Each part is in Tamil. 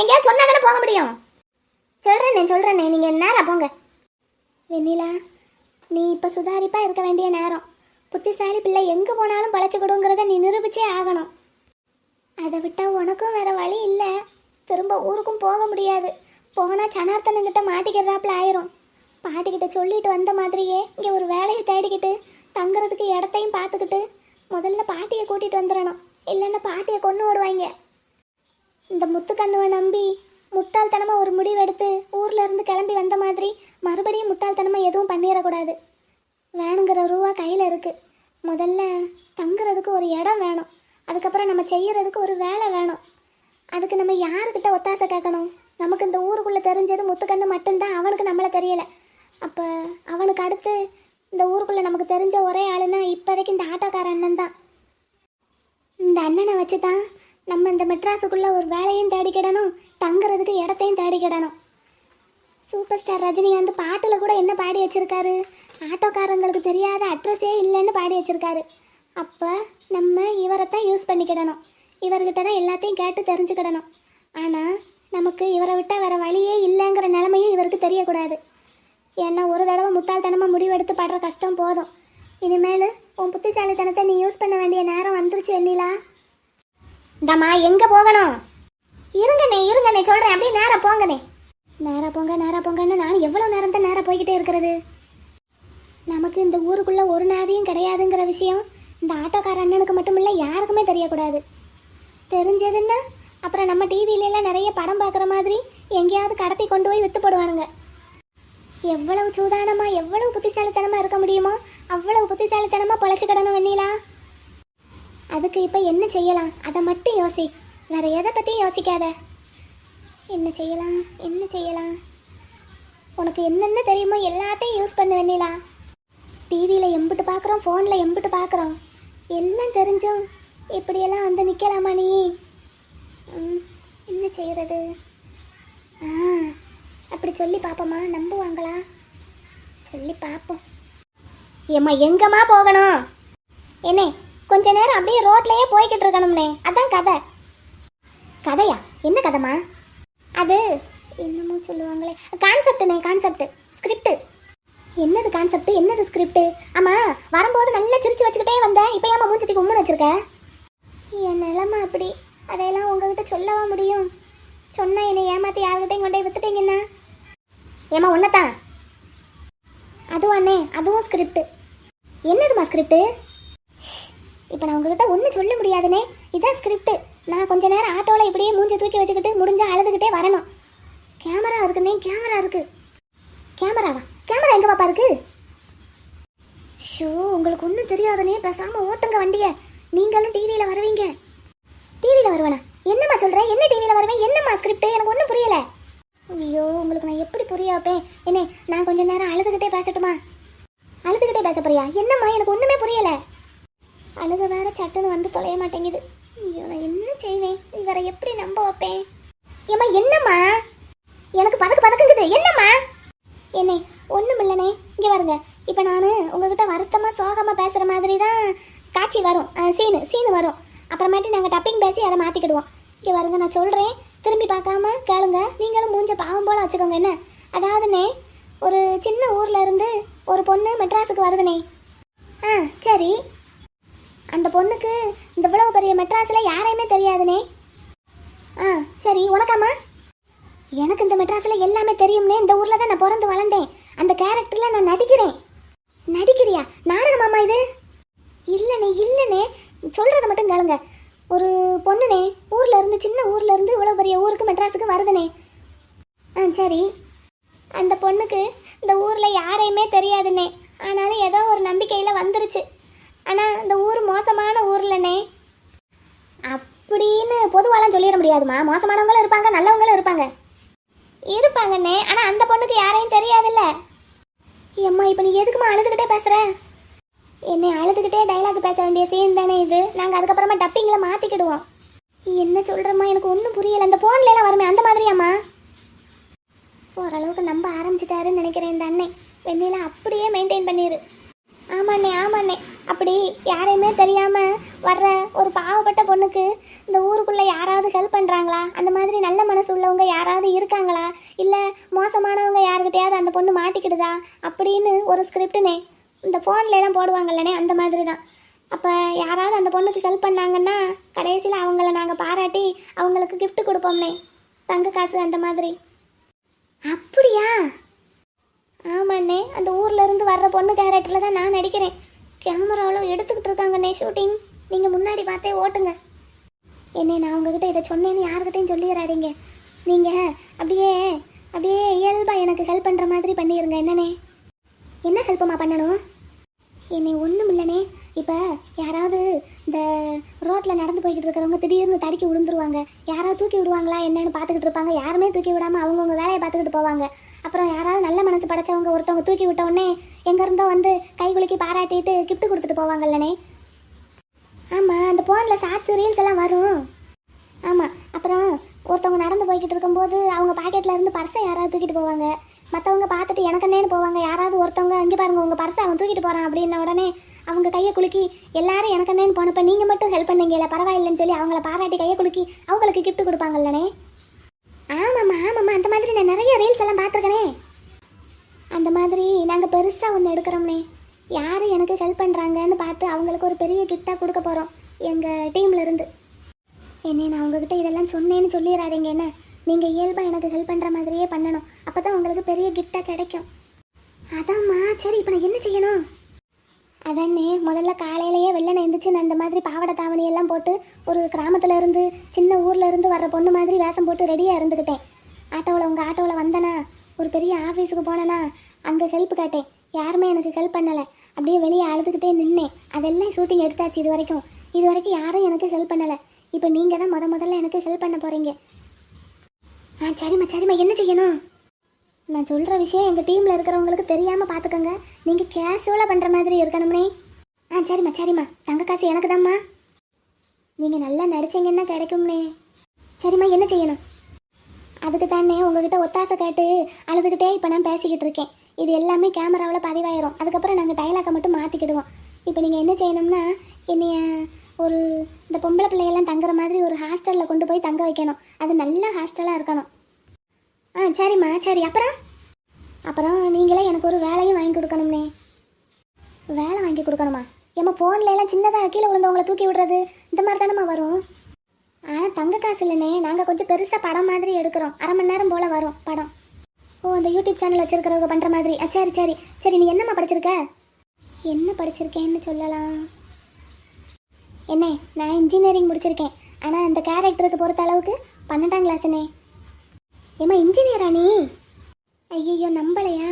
எங்கேயாவது சொன்னா தானே போக முடியும். சொல்கிறேனே சொல்கிறேனே நீங்கள் நேரம் போங்க. வெண்ணிலா நீ இப்போ சுதாரிப்பாக இருக்க வேண்டிய நேரம். புத்திசாலி பிள்ளை எங்கே போனாலும் பழச்சிக்கிடுங்கிறத நீ நிரூபிச்சே ஆகணும். அதை விட்டால் உனக்கும் வேறு வழி இல்லை. திரும்ப ஊருக்கும் போக முடியாது. போனால் சனார்த்தனங்கிட்ட மாட்டிக்கிறதாப்புல ஆயிரும். பாட்டிக்கிட்ட சொல்லிட்டு வந்த மாதிரியே இங்கே ஒரு வேலையை தேடிக்கிட்டு தங்குறதுக்கு இடத்தையும் பார்த்துக்கிட்டு முதல்ல பாட்டியை கூட்டிகிட்டு வந்துடணும். இல்லைன்னா பாட்டியை கொண்டு ஓடுவாங்க. இந்த முத்துக்கண்ணுவை நம்பி முட்டாள்தனமாக ஒரு முடிவெடுத்து ஊரில் இருந்து கிளம்பி வந்த மாதிரி மறுபடியும் முட்டாள்தனமாக எதுவும் பண்ணிடக்கூடாது. வேணுங்கிற ரூபா கையில் இருக்குது முதல்ல தங்குறதுக்கு ஒரு இடம் வேணும். அதுக்கப்புறம் நம்ம செய்கிறதுக்கு ஒரு வேலை வேணும். அதுக்கு நம்ம யாருக்கிட்ட ஒத்தாசை கேட்கணும்? நமக்கு இந்த ஊருக்குள்ளே தெரிஞ்சது முத்துக்கண்ணு மட்டும்தான். அவனுக்கு நம்மளை தெரியலை. அப்போ அவனுக்கு அடுத்து இந்த ஊருக்குள்ளே நமக்கு தெரிஞ்ச ஒரே ஆளுன்னா இப்போதைக்கு இந்த ஆட்டோக்கார அண்ணன் தான் இந்த அண்ணனை வச்சு தான் நம்ம இந்த மெட்ராஸுக்குள்ளே ஒரு வேலையும் தேடிக்கிடணும் தங்குறதுக்கு இடத்தையும் தேடிக்கிடணும் சூப்பர் ஸ்டார் ரஜினிகாந்த் பாட்டில் கூட என்ன பாடி வச்சிருக்காரு? ஆட்டோக்காரங்களுக்கு தெரியாத அட்ரஸே இல்லைன்னு பாடி வச்சிருக்காரு. அப்போ நம்ம இவரைத்தான் யூஸ் பண்ணிக்கிடணும். இவர்கிட்ட தான் எல்லாத்தையும் கேட்டு தெரிஞ்சுக்கிடணும். ஆனால் நமக்கு இவரை விட்டால் வேறு வழியே இல்லைங்கிற நிலமையும் இவருக்கு தெரியக்கூடாது. ஏன்னா ஒரு தடவை முட்டாள்தனமாக முடிவெடுத்து படுற கஷ்டம் போதும். இனிமேல் உன் புத்திசாலித்தனத்தை நீ யூஸ் பண்ண வேண்டிய நேரம் வந்துருச்சு என்னிலா இந்தம்மா எங்கே போகணும்? இருங்கண்ணே இருங்கண்ணே சொல்கிறேன் அப்படியே நேரம் போங்கண்ணே. நேராக போங்க நேராக போங்கன்னு நான் எவ்வளோ நேரம் தான் நேராக போய்கிட்டே இருக்கிறது? நமக்கு இந்த ஊருக்குள்ளே ஒரு நாதியும் கிடையாதுங்கிற விஷயம் இந்த ஆட்டோக்கார அண்ணனுக்கு மட்டும் இல்லை யாருக்குமே தெரியக்கூடாது. தெரிஞ்சதுன்னா அப்புறம் நம்ம டிவியில நிறைய படம் பார்க்குற மாதிரி எங்கேயாவது கடத்தி கொண்டு போய் விற்றுப்படுவானுங்க போடுவானுங்க. எவ்வளவு சூதானமாக எவ்வளவு புத்திசாலித்தனமாக இருக்க முடியுமோ அவ்வளவு புத்திசாலித்தனமாக பொழைச்சிக்கிடணும் வெண்ணிலா. அதுக்கு இப்போ என்ன செய்யலாம்? அதை மட்டும் யோசி. வேற எதை பற்றியும் யோசிக்காத. என்ன செய்யலாம்? என்ன செய்யலாம்? உனக்கு என்னென்ன தெரியுமோ எல்லாத்தையும் யூஸ் பண்ண வேண்டியலாம் டிவியில் எம்பிட்டு பார்க்குறோம் ஃபோனில் எம்பிட்டு பார்க்குறோம் எல்லாம் தெரிஞ்சும் இப்படியெல்லாம் வந்து நிற்கலாமா நீ? ம், என்ன செய்கிறது ஆ அப்படி சொல்லி பார்ப்போமா நம்புவாங்களா? சொல்லி பார்ப்போம் ஏம்மா எங்கம்மா போகணும்? என்னே கொஞ்ச நேரம் அப்படியே ரோட்லயே போய்கிட்டு இருக்கணும்னே. அதான் கதை. கதையா? என்ன கதைமா அது என்னமோ சொல்லுவாங்களே. கான்செப்ட்னே கான்செப்ட். ஸ்கிரிப்ட். என்னது கான்செப்ட்? என்னது ஸ்கிரிப்ட்? ஆமா வரும்போது நல்லா சிரிச்சு வச்சுக்கிட்டே வந்தேன் இப்போ ஏமா மூஞ்சத்துக்கு உம்முன்னு வச்சிருக்க? என் நிலமை அப்படி. அதையெல்லாம் உங்ககிட்ட சொல்லவா முடியும்? சொன்னா என்னை ஏமாத்தி யாருக்கிட்டையும் கொண்டு போய் வித்துட்டீங்கன்னா? ஏமா ஒன்னதான் அதுவும் அண்ணே அதுவும் ஸ்கிரிப்ட். என்னதுமா ஸ்கிரிப்ட்? இப்போ நான் உங்ககிட்ட ஒன்றும் சொல்ல முடியாதுனே. இதான் ஸ்கிரிப்ட் நான் கொஞ்ச நேரம் ஆட்டோவில் இப்படியே மூஞ்சி தூக்கி வச்சுக்கிட்டு முடிஞ்சால் அழுதுகிட்டே வரணும். கேமரா இருக்குண்ணே கேமரா இருக்கு. கேமராவா கேமரா எங்கே பாப்பா இருக்கு? ஷோ உங்களுக்கு ஒன்றும் தெரியாதுனே. பேசாமல் ஓட்டுங்க வண்டியை. நீங்களும் டிவியில் வருவீங்க. டிவியில் வருவேனா? என்னம்மா சொல்கிறேன் என்ன டிவியில் வருவேன் என்னம்மா ஸ்கிரிப்ட் எனக்கு ஒன்றும் புரியலை. ஐயோ உங்களுக்கு நான் எப்படி புரிய வைப்பேன்? என்ன நான் கொஞ்ச நேரம் அழுதுகிட்டே பேசட்டுமா? அழுதுகிட்டே பேச போறியா? என்னம்மா எனக்கு ஒன்றுமே புரியலை. அழுக வேற சட்டுன்னு வந்து தொலைய மாட்டேங்குது. ஐயோ நான் என்ன செய்வேன்? இவரை எப்படி நம்ப வைப்பேன்? ஏம்மா என்னம்மா? எனக்கு பதக்கு பதக்குங்குது. என்னம்மா? என்னே ஒன்றும் இல்லைனே. இங்கே வருங்க இப்போ நான் உங்ககிட்ட வருத்தமாக சோகமாக பேசுகிற மாதிரி தான் காட்சி வரும். சீனு சீனு வரும். அப்புறமேட்டு நாங்கள் டப்பிங் பேசி அதை மாற்றிக்கிடுவோம் இங்கே வருங்க நான் சொல்கிறேன் திரும்பி பார்க்காம கேளுங்க. நீங்களும் மூஞ்ச பாவம் போல வச்சுக்கோங்க. என்ன? அதாவதுண்ணே ஒரு சின்ன ஊரில் இருந்து ஒரு பொண்ணு மெட்ராஸுக்கு வருதுண்ணே ஆ சரி. அந்த பொண்ணுக்கு இந்த இவ்வளவு பெரிய மெட்ராஸில் யாரையுமே தெரியாதுனே. ஆ சரி உனக்காம்மா? எனக்கு இந்த மெட்ராஸில் எல்லாமே தெரியும்னே இந்த ஊரில் தான் நான் பிறந்து வளர்ந்தேன். அந்த கேரக்டரில் நான் நடிக்கிறேன். நடிக்கிறியா? நாடகமாம்மா இது? இல்லைண்ணே இல்லைண்ணே சொல்கிறத மட்டும் கேளுங்க. ஒரு பொண்ணுனே ஊரில் இருந்து சின்ன ஊரில் இருந்து இவ்வளோ பெரிய ஊருக்கு மெட்ராஸுக்கு வருதுனே. ஆ சரி. அந்த பொண்ணுக்கு இந்த ஊரில் யாரையுமே தெரியாதுண்ணே ஆனாலும் ஏதோ ஒரு நம்பிக்கையில் வந்துருச்சு. ஆனால் இந்த ஊர் மோசமான ஊர்லண்ணே. அப்படின்னு பொதுவாலாம் சொல்லிட முடியாதுமா மோசமானவங்களும் இருப்பாங்க நல்லவங்களும் இருப்பாங்க. இருப்பாங்கண்ணே ஆனால் அந்த பொண்ணுக்கு யாரையும் தெரியாதுல்ல. ஏம்மா இப்போ நீ எதுக்குமா அழுதுகிட்டே பேசுகிற என்னை அழுதுகிட்டே டைலாக் பேச வேண்டிய சீன் தானே இது. நாங்கள் அதுக்கப்புறமா டப்பிங்கில் மாற்றிக்கிடுவோம் என்ன சொல்கிறம்மா எனக்கு ஒன்றும் புரியலை. அந்த ஃபோன்லலாம் வருமே அந்த மாதிரியாம்மா? ஓரளவுக்கு நம்ப ஆரம்பிச்சிட்டாருன்னு நினைக்கிறேன் இந்த அண்ணன் வெண்ணில அப்படியே மெயின்டைன் பண்ணிடு ஆமாண்ணே ஆமாண்ணே. அப்படி யாரையுமே தெரியாமல் வர்ற ஒரு பாவப்பட்ட பொண்ணுக்கு இந்த ஊருக்குள்ளே யாராவது ஹெல்ப் பண்ணுறாங்களா அந்த மாதிரி நல்ல மனசு உள்ளவங்க யாராவது இருக்காங்களா? இல்லை மோசமானவங்க யாருக்கிட்டையாவது அந்த பொண்ணு மாட்டிக்கிடுதா? அப்படின்னு ஒரு ஸ்கிரிப்டுனே இந்த ஃபோன்லலாம் போடுவாங்கல்லனே அந்த மாதிரி தான். அப்போ யாராவது அந்த பொண்ணுக்கு ஹெல்ப் பண்ணாங்கன்னா கடைசியில் அவங்கள நாங்கள் பாராட்டி அவங்களுக்கு கிஃப்ட் கொடுப்போம்னே தங்க காசு அந்த மாதிரி. அப்படியா? ஆமாண்ணே அந்த ஊர் வர்ற பொண்ணு கேரக்டரில் தான் நான் நடிக்கிறேன். கேமராவில் எடுத்துக்கிட்டு இருக்காங்கண்ணே ஷூட்டிங் நீங்கள் முன்னாடி பார்த்தே ஓட்டுங்க. என்னை நான் உங்ககிட்ட இதை சொன்னேன்னு யாருக்கிட்டையும் சொல்லிடுறாதீங்க. நீங்கள் அப்படியே அப்படியே இயல்பாக எனக்கு ஹெல்ப் பண்ணுற மாதிரி பண்ணிடுங்க என்னண்ணே? என்ன ஹெல்ப்புமா பண்ணணும்? என்னை ஒன்றும் இல்லைனே இப்போ யாராவது இந்த ரோட்டில் நடந்து போய்கிட்டு இருக்கிறவங்க திடீர்னு தடுக்கி விழுந்துருவாங்க. யாராவது தூக்கி விடுவாங்களா என்னன்னு பார்த்துக்கிட்டு இருப்பாங்க. யாருமே தூக்கி விடாமல் அவங்கவுங்க வேலையை பார்த்துக்கிட்டு போவாங்க. அப்புறம் யாராவது நல்ல மனசு படைச்சவங்க ஒருத்தவங்க தூக்கி விட்டவுடனே எங்கேருந்தோ வந்து கை குலுக்கி பாராட்டிட்டு கிஃப்ட் கொடுத்துட்டு போவாங்கல்லனே. ஆமாம் அந்த ஃபோனில் ஷார்ட்ஸ் ரீல்ஸ் எல்லாம் வரும். ஆமாம் அப்புறம் ஒருத்தவங்க நடந்து போய்கிட்டு இருக்கும்போது அவங்க பாக்கெட்டில் இருந்து பர்ஸை யாராவது தூக்கிட்டு போவாங்க. மற்றவங்க பார்த்துட்டு எனக்கு என்னன்னு போவாங்க. யாராவது ஒருத்தவங்க அங்கே பாருங்க உங்கள் பர்ஸை அவன் தூக்கிட்டு போகிறான் அப்படின்ன உடனே அவங்க கையை குலுக்கி எல்லாரும் எனக்கு தான் போனப்ப நீங்கள் மட்டும் ஹெல்ப் பண்ணீங்கல்ல பரவாயில்லைன்னு சொல்லி அவங்கள பாராட்டி கையை குலுக்கி அவங்களுக்கு கிஃப்ட் கொடுப்பாங்கல்லனே. ஆமாம்மா ஆமாம்மா அந்த மாதிரி நான் நிறைய ரீல்ஸ் எல்லாம் பார்த்துருக்கனே. அந்த மாதிரி நாங்கள் பெருசாக ஒன்று எடுக்கிறோம்னே. யார் எனக்கு ஹெல்ப் பண்ணுறாங்கன்னு பார்த்து அவங்களுக்கு ஒரு பெரிய கிஃப்டாக கொடுக்க போகிறோம் எங்கள் டீம்லேருந்து இருந்து. நான் உங்ககிட்ட இதெல்லாம் சொன்னேன்னு சொல்லிடாதீங்க என்ன? நீங்கள் இயல்பாக எனக்கு ஹெல்ப் பண்ணுற மாதிரியே பண்ணணும் அப்போ தான் உங்களுக்கு பெரிய கிஃப்டாக கிடைக்கும். அதாம்மா சரி இப்போ நான் என்ன செய்யணும்? அதானே முதல்ல காலையிலேயே வெள்ளனை எழுந்திரிச்சு நான் இந்த மாதிரி பாவாடை தாவணி எல்லாம் போட்டு ஒரு கிராமத்துல இருந்து சின்ன ஊர்ல இருந்து வர்ற பொண்ணு மாதிரி வேஷம் போட்டு ரெடியாக இருந்துக்கிட்டேன் ஆட்டோவில் உங்கள் ஆட்டோவில் வந்தேனா ஒரு பெரிய ஆஃபீஸுக்கு போனேனா அங்கே ஹெல்ப் கேட்டேன். யாருமே எனக்கு ஹெல்ப் பண்ணலை. அப்படியே வெளியே அழுதுகிட்டே நின்னேன். அதெல்லாம் ஷூட்டிங் எடுத்தாச்சு இது வரைக்கும். இது வரைக்கும் யாரும் எனக்கு ஹெல்ப் பண்ணலை. இப்போ நீங்கள் தான் முத முதல்ல எனக்கு ஹெல்ப் பண்ண போகிறீங்க ஆ சரிம்மா சரிம்மா. என்ன செய்யணும்? நான் சொல்கிற விஷயம் எங்கள் டீமில் இருக்கிறவங்களுக்கு தெரியாமல் பார்த்துக்கோங்க நீங்கள் கேஷுவலாக பண்ணுற மாதிரி இருக்கணும்னே. ஆ சரிம்மா சரிம்மா. தங்க காசு எனக்கு தாம்மா நீங்கள் நல்லா நடிச்சிங்கன்னா கிடைக்கும்னே. சரிம்மா என்ன செய்யணும்? அதுக்கு தானே உங்ககிட்ட ஒத்தாசை கேட்டு அழுதுகிட்டே இப்போ நான் பேசிக்கிட்டு இருக்கேன். இது எல்லாமே கேமராவில் பதிவாயிரும். அதுக்கப்புறம் நாங்கள் டைலாக்கை மட்டும் மாற்றிக்கிடுவோம் இப்போ நீங்கள் என்ன செய்யணும்னா என்னைய ஒரு இந்த பொம்பளை பிள்ளையெல்லாம் தங்குற மாதிரி ஒரு ஹாஸ்டலில் கொண்டு போய் தங்க வைக்கணும். அது நல்ல ஹாஸ்டலாக இருக்கணும். ஆ சரிம்மா சரி. அப்புறம்? அப்புறம் நீங்களே எனக்கு ஒரு வேலையும் வாங்கி கொடுக்கணும்னே. வேலை வாங்கி கொடுக்கணுமா? ஏம்மா ஃபோன்ல எல்லாம் சின்னதாக கீழே விழுந்தவங்களை தூக்கி விடுறது இந்த மாதிரி தானம்மா வரும்? ஆனால் தங்க காசு இல்லைண்ணே. நாங்கள் கொஞ்சம் பெருசாக படம் மாதிரி எடுக்கிறோம். அரை மணி நேரம் போல் வரும் படம். ஓ அந்த யூடியூப் சேனல் வச்சுருக்கிறவங்க பண்ணுற மாதிரி. ஆ சரி சரி. சரி நீ என்னம்மா படிச்சிருக்க? என்ன படிச்சிருக்கேன்னு சொல்லலாம். என்ன நான் இன்ஜினியரிங் முடிச்சிருக்கேன். ஆனால் அந்த கேரக்டருக்கு பொறுத்த அளவுக்கு பன்னெண்டாம் கிளாஸ்ண்ணே ஏம்மா இன்ஜினியரா நீ? ஐயோ நம்பலையா?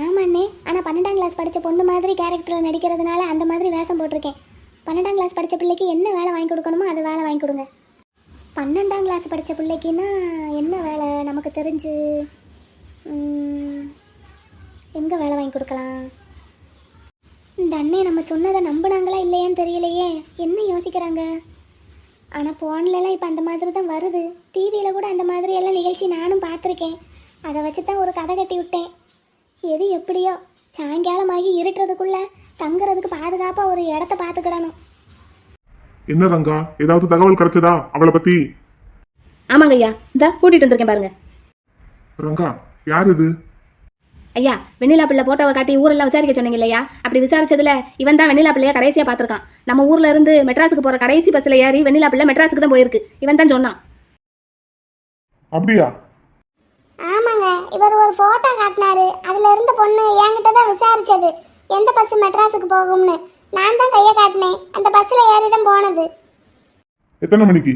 ஆமாண்ணே ஆனால் பன்னெண்டாம் கிளாஸ் படித்த பொண்ணு மாதிரி கேரக்டரில் நடிக்கிறதுனால அந்த மாதிரி வேஷம் போட்டிருக்கேன். பன்னெண்டாம் கிளாஸ் படித்த பிள்ளைக்கு என்ன வேலை வாங்கி கொடுக்கணுமோ அது வேலை வாங்கி கொடுங்க. பன்னெண்டாம் கிளாஸ் படித்த பிள்ளைக்குன்னா என்ன வேலை? நமக்கு தெரிஞ்சு எங்கே வேலை வாங்கி கொடுக்கலாம்? இந்த அண்ணே நம்ம சொன்னதை நம்பினாங்களா இல்லையான்னு தெரியலையே. என்ன யோசிக்கிறாங்க? ஆனால் ஃபோன்லலாம் இப்போ அந்த மாதிரி தான் வருது டிவியில் கூட அந்த மாதிரி எல்லாம் நிகழ்ச்சி நானும் பார்த்துருக்கேன். அதை வச்சு தான் ஒரு கதை கட்டி விட்டேன். எது எப்படியோ சாயங்காலமாகி இருட்டுறதுக்குள்ள தங்குறதுக்கு பாதுகாப்பாக ஒரு இடத்த பார்த்துக்கிடணும். என்ன ரங்கா? ஏதாவது தகவல் கிடைச்சதா? அவளை பத்தி? ஆமாங்க ஐயா இந்த கூட்டிட்டு வந்திருக்கேன் பாருங்க. ரங்கா யார் இது? ஐயா வெண்ணிலா பிள்ளை போட்டோவை காட்டி ஊரெல்லாம் விசாரிக்க சொன்னீங்க இல்லையா? அப்படி விசாரிச்சதுல இவன் தான் வெண்ணிலா பிள்ளைய கடைசியா பார்த்திருக்கான். நம்ம ஊர்ல இருந்து மெட்ராஸுக்கு போற கடைசி பஸ்ல ஏறி வெண்ணிலா பிள்ளை மெட்ராஸுக்கு தான் போயிருக்கு. இவன் தான் சொன்னான். அப்படியா? ஆமாங்க இவர் ஒரு ஃபோட்டோ காட்டினாரு. அதில் இருந்த பொண்ணு என்கிட்ட தான் விசாரிச்சது. எந்த பஸ் மெட்ராஸுக்கு போகும்னு. நான் தான் கையை காட்டினேன். அந்த பஸ்ஸில் ஏறி தான் போனது. எத்தனை மணிக்கு?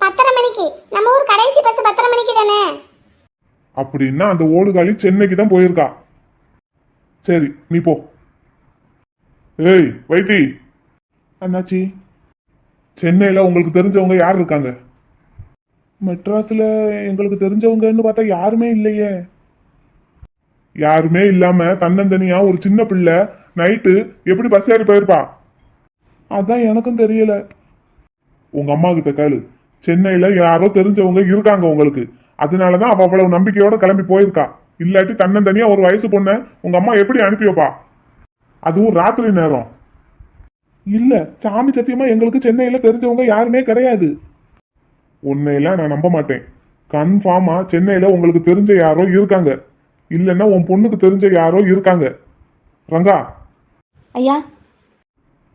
பத்தரை மணிக்கு. நம்ம ஊர் கடைசி பஸ் பத்தரை மணிக்கு தானே? அப்படின்னா அந்த ஓடுகாலி சென்னைக்கு தான் போயிருக்கா. சரி நீ போ. ஏய் வைத்தி. அண்ணாச்சி. சென்னையில் உங்களுக்கு தெரிஞ்சவங்க யார் இருக்காங்க? மெட்ராஸில் எங்களுக்கு தெரிஞ்சவங்கன்னு பார்த்தா யாருமே இல்லையே. யாருமே இல்லாம தன்னந்தனியா ஒரு சின்ன பிள்ளை நைட்டு எப்படி பஸ் ஏறி போயிருப்பா? அதான் எனக்கும் தெரியல. உங்க அம்மா கிட்ட கேளு. சென்னையில யாரோ தெரிஞ்சவங்க இருக்காங்க உங்களுக்கு. அதனாலதான் அவ அவ்வளவு நம்பிக்கையோட கிளம்பி போயிருக்கா. இல்லாட்டி தன்னந்தனியா ஒரு வயசு பொண்ண உங்க அம்மா எப்படி அனுப்பி வைப்பா அதுவும் ராத்திரி நேரம். இல்ல சாமி சத்தியமா எங்களுக்கு சென்னையில தெரிஞ்சவங்க யாருமே கிடையாது. உன்னையெல்லாம் நான் நம்ப மாட்டேன். கன்ஃபார்மா சென்னையில உங்களுக்கு தெரிஞ்ச யாரோ இருக்காங்க. இல்லைன்னா உன் பொண்ணுக்கு தெரிஞ்ச யாரோ இருக்காங்க. ரங்கா. ஐயா.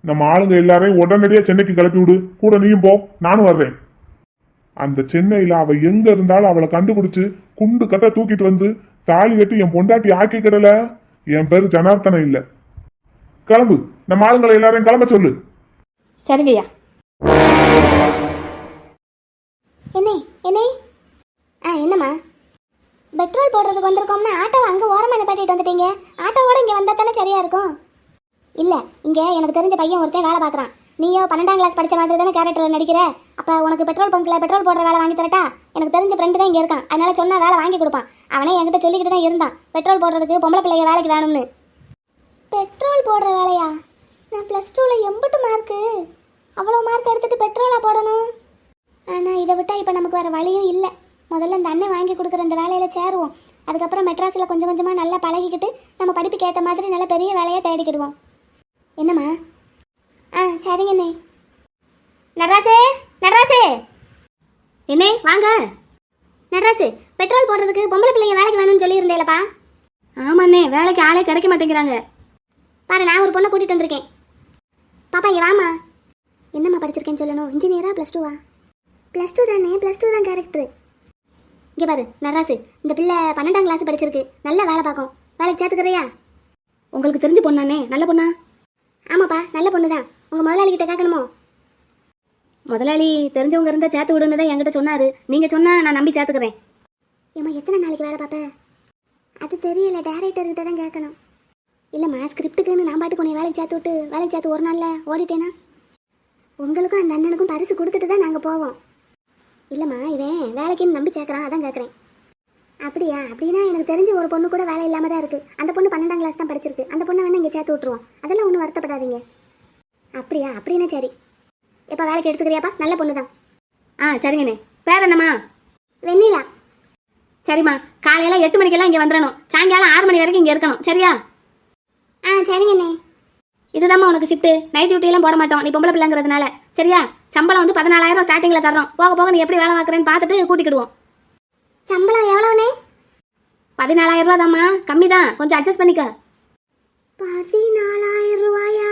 நம்ம ஆளுங்க எல்லாரையும் உடனடியா சென்னைக்கு கிளப்பி விடு. கூட நீயும் போ. நானும் வர்றேன். அந்த சென்னையில அவ எங்க இருந்தாலும் அவளை கண்டுபிடிச்சு குண்டு கட்ட தூக்கிட்டு வந்து தாலி கட்டி என் பொண்டாட்டி ஆக்கி கிடல. என் பேரு ஜனார்த்தனம் இல்ல. கிளம்பு. நம்ம ஆளுங்களை எல்லாரையும் கிளம்ப சொல்லு. சரிங்க ஐயா. என்னே என்னே? ஆ என்னம்மா? பெட்ரோல் போடுறதுக்கு வந்திருக்கோம்னா ஆட்டோவை அங்கே ஓரமாக நிப்பாட்டிட்டு வந்துட்டீங்க. ஆட்டோவோட இங்கே வந்தால் தானே சரியாக இருக்கும்? இல்லை இங்கே எனக்கு தெரிஞ்ச பையன் ஒருத்தன் வேலை பார்க்குறான். நீயோ பன்னெண்டாம் கிளாஸ் படித்த மாதிரி தானே கேரக்டரில் நடிக்கிற? அப்போ உனக்கு பெட்ரோல் பங்க்கில் பெட்ரோல் போடுற வேலை வாங்கி தரட்டா? எனக்கு தெரிஞ்ச ஃப்ரெண்டு தான் இங்கே இருக்கான். அதனால சொன்னால் வேலை வாங்கி கொடுப்பான். அவனே என்கிட்ட சொல்லிக்கிட்டு தான் இருந்தான். பெட்ரோல் போடுறதுக்கு பொம்பளை பிள்ளைங்க வேலைக்கு வேணும்னு. பெட்ரோல் போடுற வேலையா? நான் ப்ளஸ் டூவில் எம்பிட்டு மார்க்கு அவ்வளோ மார்க் எடுத்துகிட்டு பெட்ரோலாக போடணும். ஆனால் இதை விட்டால் இப்போ நமக்கு வேறு வழியும் இல்லை. முதல்ல இந்த அண்ணன் வாங்கி கொடுக்குற இந்த வேலையில் சேருவோம். அதுக்கப்புறம் மெட்ராஸில் கொஞ்சம் கொஞ்சமாக நல்லா பழகிக்கிட்டு நம்ம படிப்புக்கு ஏற்ற மாதிரி நல்ல பெரிய வேலையாக தேடிக்கிடுவோம். என்னம்மா? ஆ சரிங்கண்ணே நடராசே நடராசே. என்னே வாங்க. நடராசு பெட்ரோல் போடுறதுக்கு பொம்பளை பிள்ளைங்க வேலைக்கு வேணும்னு சொல்லியிருந்தேலப்பா. ஆமாண்ணே வேலைக்கு ஆளே கிடைக்க மாட்டேங்கிறாங்க. பாரு நான் ஒரு பொண்ணை கூட்டிகிட்டு வந்திருக்கேன். பாப்பா இங்கே வாமா என்னம்மா படிச்சிருக்கேன்னு சொல்லணும்? இன்ஜினியரா ப்ளஸ் டூவா ப்ளஸ் டூ தானே ப்ளஸ் டூ தான் கேரக்டர் இங்கே பாரு நடராசு இந்த பிள்ளை பன்னெண்டாம் கிளாஸ் படிச்சிருக்கு. நல்ல வேலை பார்க்கும். வேலைக்கு சேர்த்துக்கிறியா? உங்களுக்கு தெரிஞ்ச பொண்ணாண்ணே நல்ல பொண்ணா? ஆமாப்பா நல்ல பொண்ணு தான் உங்கள் முதலாளிகிட்ட கேட்கணுமோ? முதலாளி தெரிஞ்சவங்க இருந்தால் சேர்த்து விடுன்னு தான் என்கிட்ட சொன்னார். நீங்கள் சொன்னால் நான் நம்பி சேர்த்துக்கிறேன். ஏம்மா எத்தனை நாளைக்கு வேலை பார்ப்ப? அது தெரியல டேரக்டர்கிட்ட தான் கேட்கணும். இல்லைம்மா ஸ்கிரிப்டுக்குன்னு நான் பாட்டுக்கு உன்னை வேலைக்கு சேர்த்து விட்டு வேலைக்கு சேர்த்து ஒரு நாளில் ஓடிட்டேனா? உங்களுக்கும் அந்த அண்ணனுக்கும் பரிசு கொடுத்துட்டு தான் நாங்கள் போவோம். இல்லைம்மா இவன் வேலைக்குன்னு நம்பி சேர்க்குறான் அதான் கேட்குறேன். அப்படியா? அப்படின்னா எனக்கு தெரிஞ்ச ஒரு பொண்ணு கூட வேலை இல்லாமல் தான் இருக்குது அந்த பொண்ணு பன்னெண்டாம் கிளாஸ் தான் படிச்சிருக்கு. அந்த பொண்ணை வேணால் இங்கே சேர்த்து விட்ருவோம் அதெல்லாம் ஒன்றும் வருத்தப்படாதீங்க. அப்படியா? அப்படின்னா சரி? இப்போ வேலைக்கு எடுத்துக்கிறியாப்பா? நல்ல பொண்ணு தான் ஆ சரிங்கண்ணே. பேர் என்னம்மா? வெண்ணிலா. சரிம்மா. காலையில் எட்டு மணிக்கெல்லாம் இங்கே வந்துடணும். சாயங்காலம் ஆறு மணி வரைக்கும் இங்கே இருக்கணும். சரியா? ஆ சரிங்கண்ணே. இதுதாம்மா உனக்கு ஷிஃப்ட்டு நைட் டியூட்டியெல்லாம் போட மாட்டோம். நீ பொம்பளை பிள்ளைங்கிறதுனால. சரியா? சம்பளம் வந்து பதினாலாயிரம் ஸ்டார்டிங்கில் தர்றோம். போக போக நீ எப்படி வேலை பார்க்குறேன்னு பார்த்துட்டு கூட்டிக்கிடுவோம். சம்பளம் எவ்வளோண்ணே? பதினாலாயிரம் ரூபா தாம்மா கம்மி தான் கொஞ்சம் அட்ஜஸ்ட் பண்ணிக்க. பதினாலாயிரம் ரூபாயா?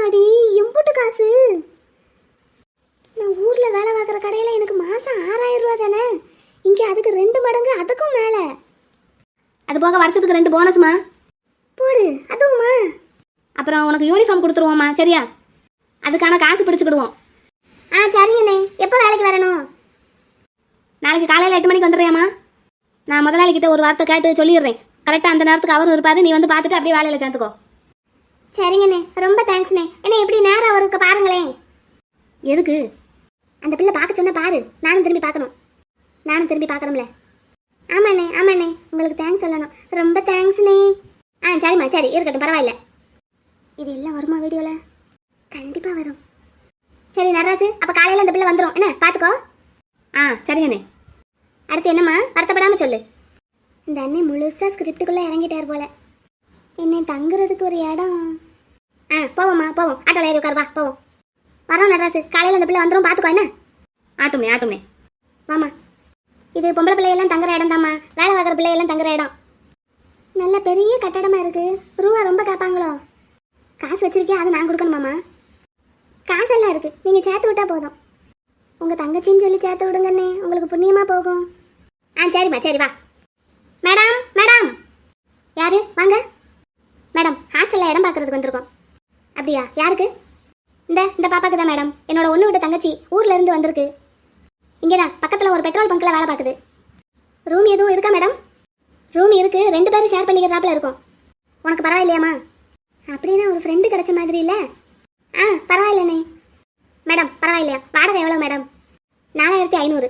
ஆத்தாடி எம்புட்டு காசு. நான் ஊர்ல வேலை பார்க்குற கடையில எனக்கு மாசம் ஆறாயிரம் ரூபா தானே. இங்க அதுக்கு ரெண்டு மடங்கு அதுக்கும் மேல. அது போக வருஷத்துக்கு ரெண்டு போனஸ்மா போடு அதுவுமா. அப்புறம் உனக்கு யூனிஃபார்ம் கொடுத்துருவோம்மா சரியா? அதுக்கான காசு பிடிச்சிக்கிடுவோம். ஆ சரிங்கண்ணே எப்போ வேலைக்கு வரணும்? நாளைக்கு காலையில் எட்டு மணிக்கு வந்துடுறியாம்மா? நான் முதலாளிகிட்ட ஒரு வார்த்தை கேட்டு சொல்லிடுறேன். கரெக்டாக அந்த நேரத்துக்கு அவரும் இருப்பாரு. நீ வந்து பார்த்துட்டு அப்படியே வேலையில் சேர்த்துக்கோ சரிங்கண்ணே. ரொம்ப தேங்க்ஸ்ண்ணே என்ன எப்படி நேரம் அவருக்கு பாருங்களேன். எதுக்கு? அந்த பிள்ளை பார்க்க சொன்னா பாரு. நானும் திரும்பி பார்க்கணும். நானும் திரும்பி பார்க்கணும்ல. ஆமாண்ணே ஆமாண்ணே. உங்களுக்கு தேங்க்ஸ் சொல்லணும். ரொம்ப தேங்க்ஸ்ண்ணே ஆ சரிம்மா சரி. இருக்கட்டும் பரவாயில்ல. இது எல்லாம் வருமா வீடியோவில் கண்டிப்பாக வரும். சரி நடராஜு அப்போ காலையில் அந்த பிள்ளை வந்துடும் என்ன பார்த்துக்கோ ஆ சரிங்கண்ணே. அடுத்து என்னம்மா? வருத்தப்படாமல் சொல்லு. இந்த அண்ணன் முழுசாக ஸ்கிரிப்டுக்குள்ளே இறங்கிட்டார் போல. என்னை தங்குறதுக்கு ஒரு இடம். ஆ போவோம்மா போவோம். ஆட்டோவில் ஏறி உட்கார் வா போவோம். வரோம் நடராஜு காலையில் அந்த பிள்ளை வந்துடும் பார்த்துக்கோ என்ன? ஆட்டுமே ஆட்டுமே. வாமா இது பொம்பளை பிள்ளையெல்லாம் தங்குற இடம் தாம்மா வேலை பார்க்குற பிள்ளையெல்லாம் தங்குற இடம். நல்ல பெரிய கட்டடமாக இருக்குது ரூபா ரொம்ப கேட்பாங்களோ? காசு வச்சுருக்கேன் அது நான் கொடுக்கணுமாம்மா? காசெல்லாம் இருக்குது நீங்கள் சேர்த்து விட்டால் போதும். உங்கள் தங்கச்சின்னு சொல்லி சேர்த்து விடுங்கண்ணே. உங்களுக்கு புண்ணியமாக போகும். ஆ சரிம்மா சரி வா. Madam madam. யார்? வாங்க. மேடம் ஹாஸ்டலில் இடம் பார்க்குறதுக்கு வந்திருக்கோம். அப்படியா? யாருக்கு? இந்த இந்த பாப்பாக்கு தான் மேடம். என்னோட ஒன்று விட்ட தங்கச்சி ஊர்லேருந்து வந்திருக்கு. இங்கே தான் பக்கத்தில் ஒரு பெட்ரோல் பங்க்கில் வேலை பார்க்குது. ரூம் எதுவும் இருக்கா மேடம்? ரூம் இருக்குது ரெண்டு பேரும் ஷேர் பண்ணிக்கிறாப்பில் இருக்கும். உனக்கு பரவாயில்லையாம்மா? அப்படின்னா ஒரு ஃப்ரெண்டு கிடச்ச மாதிரி இல்லை? ஆ பரவாயில்லண்ணே. மேடம் பரவாயில்லையா? வாடகை எவ்வளோ மேடம்? நாலாயிரத்தி ஐநூறு.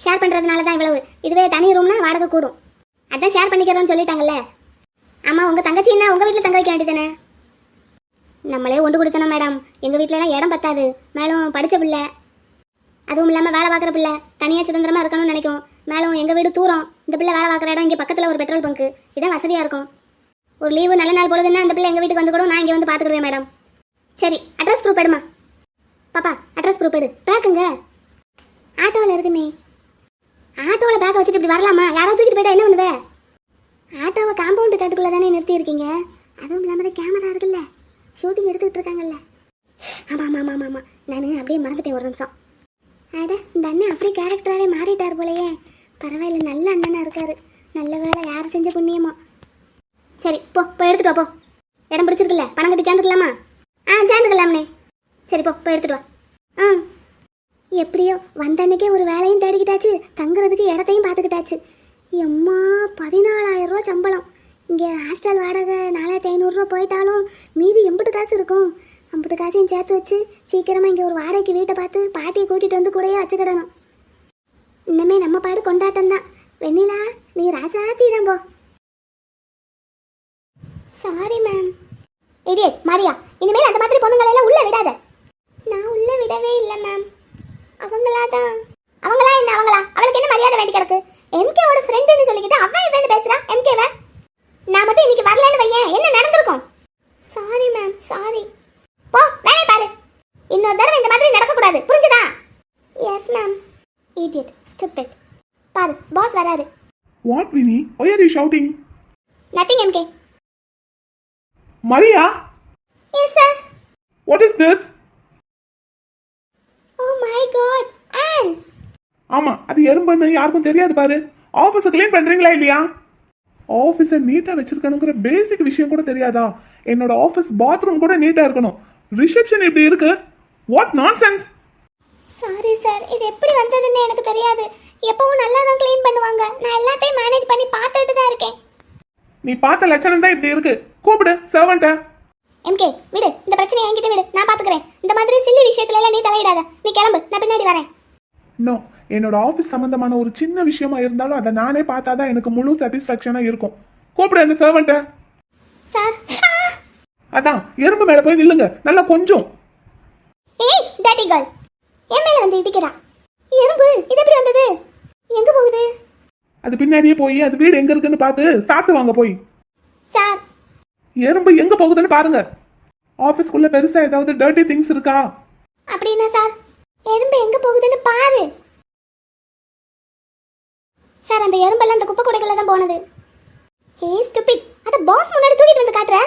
ஷேர் பண்ணுறதுனால தான் இவ்வளவு. இதுவே தனி ரூம்னா வாடகை கூடும். அதான் ஷேர் பண்ணிக்கிறோன்னு சொல்லிட்டாங்கல்ல? ஆமாம் உங்கள் தங்கச்சி என்ன? உங்கள் வீட்டில் தங்க வைக்க வேண்டியதானே நம்மளே ஒன்று கொடுத்தன மேடம் எங்கள் வீட்டிலலாம் இடம் பத்தாது. மேலும் படித்த பிள்ளை. அதுவும் இல்லாமல் வேலை பார்க்குற பிள்ளை. தனியாக சுதந்திரமாக இருக்கணும்னு நினைக்கும். மேலும் எங்கள் வீடு தூரம். இந்த பிள்ளை வேலை பார்க்குற இடம் இங்கே பக்கத்தில் ஒரு பெட்ரோல் பங்க்கு இதான் வசதியாக இருக்கும். ஒரு லீவு நல்ல நாள் பொழுதுன்னா அந்த பிள்ளை எங்கள் வீட்டுக்கு வந்து கூட நான் இங்கே வந்து பார்த்துக்கிடுவேன் மேடம் சரி அட்ரஸ் ப்ரூஃப் எடுமா? பாப்பா அட்ரஸ் ப்ரூஃப் எடு. பேக்குங்க ஆட்டோவில் இருக்குமே. ஆட்டோவில் பேக்கை வச்சுட்டு இப்படி வரலாமா? யாராவது தூக்கிட்டு போயிட்டா என்ன பண்ணுவேன் ஆட்டோவை காம்பவுண்டு காட்டுக்குள்ளே தானே நிறுத்தியிருக்கீங்க? அதுவும் இல்லாமல் கேமரா இருக்குல்ல. ஷூட்டிங் எடுத்துக்கிட்டு இருக்காங்கல்ல. ஆமாம் ஆமாம் ஆமாம் ஆமாம் நான் அப்படியே மறந்துட்டேன் ஒரு நிமிஷம். அட இந்த அண்ணன் அப்படியே கேரக்டராகவே மாறிட்டார் போலயே. பரவாயில்ல நல்ல அண்ணனாக இருக்காரு. நல்ல வேலை யார் செஞ்ச புண்ணியமோ. சரி போ போய் எடுத்துட்டு வா போ. இடம் பிடிச்சிருக்குல்ல. பணம் கட்டி சேர்ந்துக்கலாமா? ஆ சேர்ந்துக்கலாம்ண்ணே சரி போ போய் எடுத்துட்டு வா. ஆ. எப்படியோ வந்த அன்னைக்கே ஒரு வேலையும் தேடிக்கிட்டாச்சு. தங்குறதுக்கு இடத்தையும் பார்த்துக்கிட்டாச்சு. எம்மா பதினாலாயிரம் ரூபா சம்பளம். இங்கே ஹாஸ்டல் வாடகை நாலாயிரத்தி ஐநூறுரூவா போயிட்டாலும் மீதி எம்பிட்டு காசு இருக்கும். அம்பிட்டு காசையும் சேர்த்து வச்சு சீக்கிரமாக இங்கே ஒரு வாடகைக்கு வீட்டை பார்த்து பாட்டியை கூட்டிகிட்டு வந்து கூடயே வச்சுக்கிடணும். இன்னமே நம்ம பாடு கொண்டாட்டம் தான். வெண்ணிலா நீ ராசாத்தி தான் போ. சாரி மேம் இடியே மாரியா. இனிமேல் அந்த மாதிரி பொண்ணுங்களை எல்லாம் உள்ளே விடாத. நான் உள்ளே விடவே இல்லை மேம் அவங்களா தான். அவங்களா என்ன அவங்களா? அவளுக்கு என்ன மரியாதை வேண்டி கிடக்கு? எம்கேவோட ஃப்ரெண்டுன்னு சொல்லிக்கிட்டு அவன் இவன் பேசுறான். எம்கேவை நான் மட்டும் இன்னைக்கு வரலன்னு வையேன். என்ன நடந்திருக்கும்? சாரி மேம் சாரி போ வேலையை பாரு. இன்னொரு தடவை இந்த மாதிரி நடக்கக்கூடாது. புரிஞ்சுதா? எஸ் மேம் இடியட் ஸ்டூபிட் பாரு பாஸ் வராரு. What Vini why are you shouting nothing MK Maria yes sir what is this oh my god ஆமா அது எறும்புன்னு யாருக்கும் தெரியாது பாரு. ஆஃபீஸை க்ளீன் பண்றீங்களா இல்லையா? ஆஃபீஸை நீட்டா வச்சிருக்கணுங்கிற பேசிக் விஷயம் கூட தெரியாதா? என்னோட ஆஃபீஸ் பாத்ரூம் கூட நீட்டா இருக்கணும். ரிசப்ஷன் இப்படி இருக்கு? வாட் நான்சென்ஸ் சாரி சார் இது எப்படி வந்ததுன்னு எனக்கு தெரியாது. எப்பவும் நல்லா தான் க்ளீன் பண்ணுவாங்க. நான் எல்லாத்தையும் மேனேஜ் பண்ணி பார்த்துட்டு தான் இருக்கேன். நீ பார்த்த லட்சணம் தான் இப்படி இருக்கு. கூப்பிடு சர்வன்ட்ட எம்கே விடு. இந்த பிரச்சனையை என்கிட்ட விடு. நான் பார்த்துக்கிறேன் இந்த மாதிரி சில்லி விஷயத்துல எல்லாம் நீ தலையிடாத. நீ கிளம்பு. நான் பின்னாடி வரேன். நோ என்னோட ஆஃபீஸ் சம்பந்தமான ஒரு சின்ன விஷயமா இருந்தாலும் அதை நானே பார்த்தாதான் எனக்கு முழு சாட்டிஸ்ஃபேக்ஷனா இருக்கும். கூப்பிடு அந்த சர்வன்ட்ட சார் அதான் எறும்பு மேல போய் நில்லுங்க. நல்லா கொஞ்சம். ஏய் டேட்டி கேர்ள் என் மேல வந்து இடிக்கிறா எறும்பு இது எப்படி வந்தது? எங்க போகுது? அது பின்னாடியே போய் அது வீடு எங்க இருக்குன்னு பார்த்து சாப்பிட்டு வாங்க போய். சார் எறும்பு எங்க போகுதுன்னு பாருங்க. ஆபீஸ்க்குள்ள பெருசா ஏதாவது டர்ட்டி திங்ஸ் இருக்கா? அப்படின்னா சார் எறும்பு எங்க போகுதுன்னு பாரு. சார் அந்த எறும்பெல்லாம் அந்த குப்பை கூடைக்குள்ள தான் போனது. ஹே ஸ்டூபிட் அத பாஸ் முன்னாடி தூக்கிட்டு வந்து காட்டுற?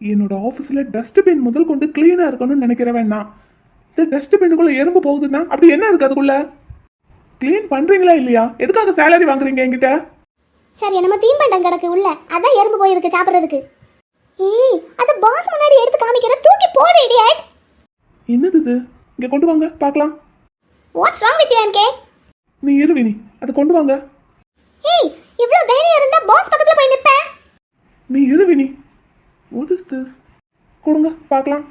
என்னோட ஆபீஸ்ல டஸ்ட்பின் முதல் கொண்டு கிளீனா இருக்கணும்னு நினைக்கிறவன் நான். இந்த டஸ்ட்பின்னுக்குள்ள எறும்பு போகுதுன்னா அப்படி என்ன இருக்கு அதுக்குள்ள? க்ளீன் பண்றீங்களா இல்லையா? எதுக்காக சேலரி வாங்குறீங்க என்கிட்ட? சார் என்னமோ தீம்பண்டம் கிடக்கு உள்ள. அதான் எறும்பு போயிருக்கு சாப்பிடுறதுக்கு. ஏய் அத பாஸ் முன்னாடி எடுத்து காமிக்கிற தூக்கி போடு இடியட் என்னது இது? இங்க கொண்டு வாங்க பார்க்கலாம். What's wrong with you MK நீ இருவினி அதை கொண்டு வாங்க. ஏய் இவ்ளோ தைரியம் இருந்தா பாஸ் பக்கத்துல போய் நிப்ப. நீ இருவினி வாட் இஸ் திஸ் கொடுங்க பார்க்கலாம்.